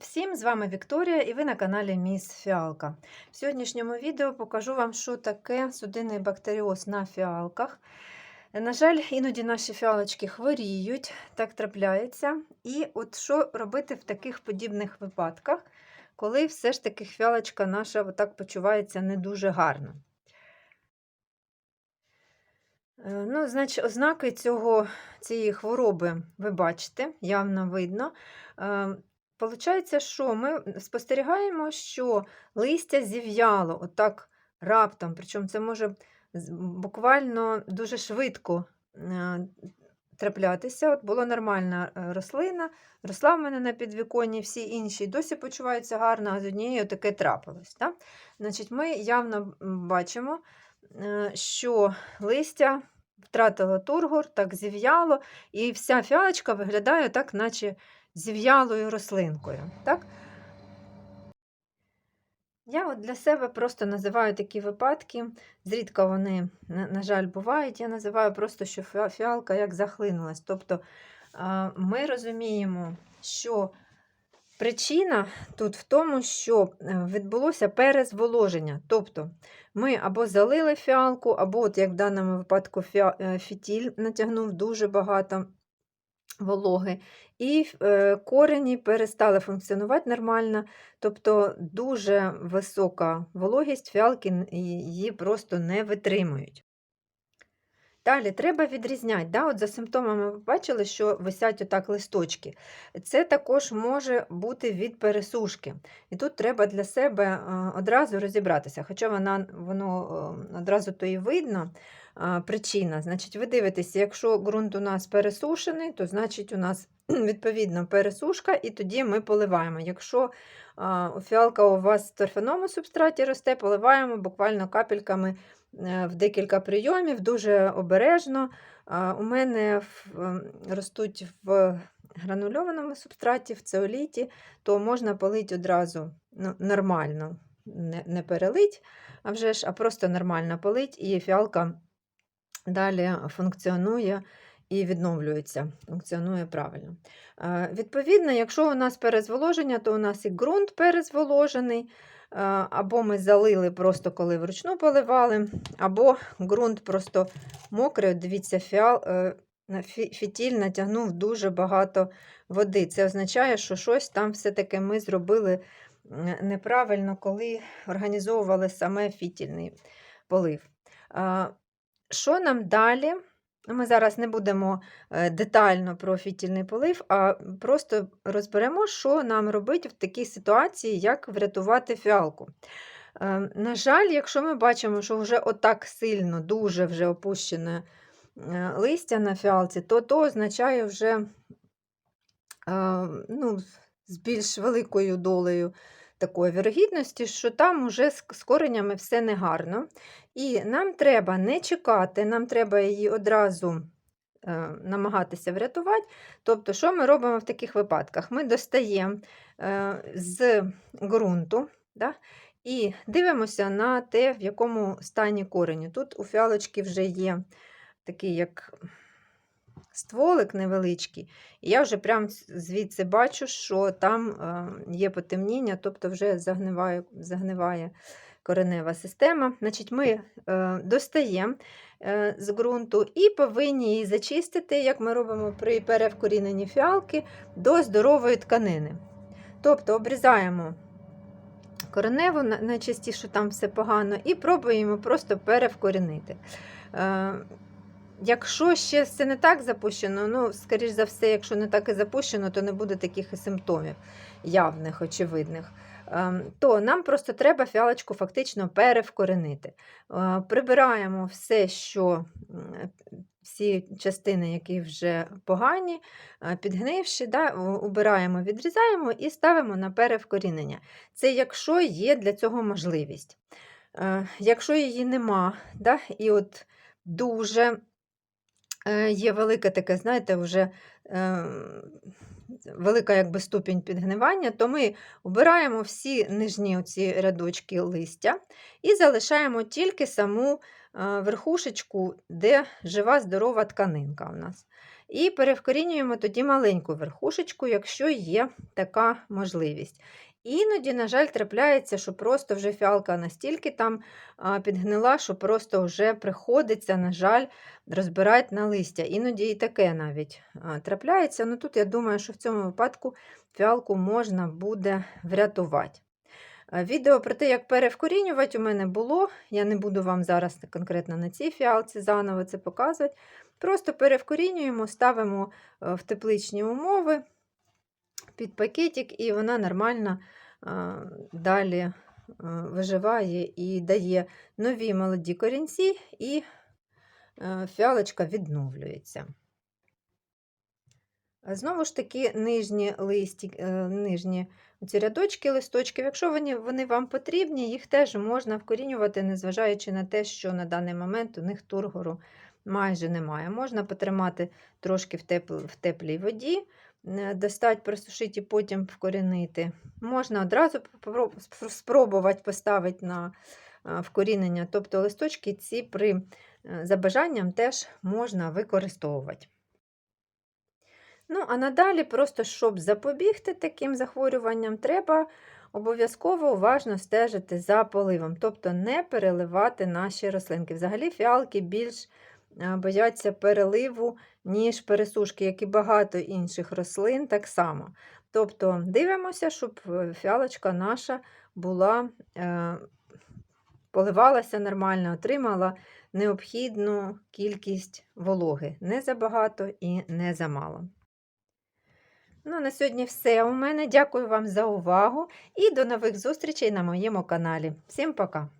всім! З вами Вікторія і ви на каналі Міс Фіалка. В сьогоднішньому відео покажу вам, що таке судинний бактеріоз на фіалках. На жаль, іноді наші фіалочки хворіють, так трапляється. І от що робити в таких подібних випадках, коли все ж таки фіалочка наша отак почувається не дуже гарно. Е, Ну, значить, ознаки цього, цієї хвороби ви бачите, явно видно. Получається, що ми спостерігаємо, що листя зів'яло отак раптом, причому це може буквально дуже швидко е, траплятися. От була нормальна е, рослина, росла в мене на підвіконні, всі інші досі почуваються гарно, а з однією таке трапилось. Так? Значить, ми явно бачимо, е, що листя втратило тургор, так зів'яло, і вся фіалочка виглядає так, наче зів'ялою рослинкою. Так? Я от для себе просто називаю такі випадки, зрідка вони, на, жаль, бувають. Я називаю просто, що фіалка як захлинулась. Тобто ми розуміємо, що причина тут в тому, що е, відбулося перезволоження. Тобто ми або залили фіалку, або, от як в даному випадку, е, фітіль натягнув дуже багато вологи, і е, корені перестали функціонувати нормально, тобто дуже висока вологість фіалки її просто не витримують. Далі треба відрізняти. Да? От за симптомами ви бачили, що висять отак листочки. Це також може бути від пересушки. І тут треба для себе е, одразу розібратися, хоча вона, воно е, одразу то і видно. Причина. Значить, ви дивитеся, якщо ґрунт у нас пересушений, то значить у нас відповідно пересушка, і тоді ми поливаємо. Якщо фіалка у вас в торфяному субстраті росте, поливаємо буквально капельками е, в декілька прийомів, дуже обережно. У мене ем, ростуть в гранульованому субстраті, в цеоліті, то можна полити одразу ну, нормально, не, не перелить, а вже ж, а просто нормально полить, і фіалка далі функціонує і відновлюється, функціонує правильно. Е, Відповідно, якщо у нас перезволоження, то у нас і ґрунт перезволожений, е, або ми залили просто коли вручну поливали, або ґрунт просто мокрий. Дивіться, фіал, е, фітіль натягнув дуже багато води. Це означає, що щось там все-таки ми зробили неправильно, коли організовували саме фітільний полив. Що нам далі? Ми зараз не будемо е, детально про фітільний полив, а просто розберемо, що нам робити в такій ситуації, як врятувати фіалку. Е, На жаль, якщо ми бачимо, що вже отак сильно, дуже вже опущене е, листя на фіалці, то то означає вже е, ну, з більш великою долею такої вірогідності, що там уже з коренями все негарно. І нам треба не чекати, нам треба її одразу е, намагатися врятувати. Тобто, що ми робимо в таких випадках? Ми достаємо е, з ґрунту да, і дивимося на те, в якому стані корені. Тут у фіалочки вже є такий як стволик невеличкий, і я вже прям звідси бачу, що там е, є потемніння, тобто вже загниває, загниває коренева система. Значить, Ми е, достаємо е, з ґрунту і повинні її зачистити, як ми робимо при перевкоріненні фіалки, до здорової тканини. Тобто обрізаємо кореневу, найчастіше там все погано, і пробуємо просто перевкорінити. Якщо ще все не так запущено, ну, скоріш за все, якщо не так і запущено, то не буде таких симптомів явних, очевидних. Ем, То нам просто треба фіалочку фактично перевкоренити. Е, Прибираємо все, що всі частини, які вже погані, е, підгнивші, да, убираємо, відрізаємо і ставимо на перевкорінення. Це якщо є для цього можливість. Е, Якщо її нема, да, і от дуже є велике таке, знаєте, вже е, велика якби ступінь підгнивання, то ми обираємо всі нижні оці рядочки листя і залишаємо тільки саму а, верхушечку, де жива здорова тканинка у нас. І перевкорінюємо тоді маленьку верхушечку, якщо є така можливість. Іноді, на жаль, трапляється, що просто вже фіалка настільки там підгнила, що просто вже приходиться, на жаль, розбирати на листя. Іноді і таке навіть трапляється. Ну тут я думаю, що в цьому випадку фіалку можна буде врятувати. Відео про те, як перевкорінювати, у мене було. Я не буду вам зараз конкретно на цій фіалці заново це показувати. Просто перевкорінюємо, ставимо е, в тепличні умови під пакетик, і вона нормально далі е, виживає і дає нові молоді корінці, і е, фіалочка відновлюється. Знову ж таки, нижні листі, е, нижні ці рядочки листочків, якщо вони, вони вам потрібні, їх теж можна вкорінювати, незважаючи на те, що на даний момент у них тургору майже немає. Можна потримати трошки в, тепл, в теплій воді, е, достати, просушити і потім вкорінити. Можна одразу спробувати поставити на е, вкорінення. Тобто листочки ці при за бажанням теж можна використовувати. Ну, а надалі, просто щоб запобігти таким захворюванням, треба обов'язково уважно стежити за поливом, тобто не переливати наші рослинки. Взагалі фіалки більш бояться переливу, ніж пересушки, як і багато інших рослин так само. Тобто дивимося, щоб е, фіалочка наша була, е, поливалася нормально, отримала необхідну кількість вологи. Не забагато і не замало. Ну, на сьогодні все у мене. Дякую вам за увагу і до нових зустрічей на моєму каналі. Всім пока!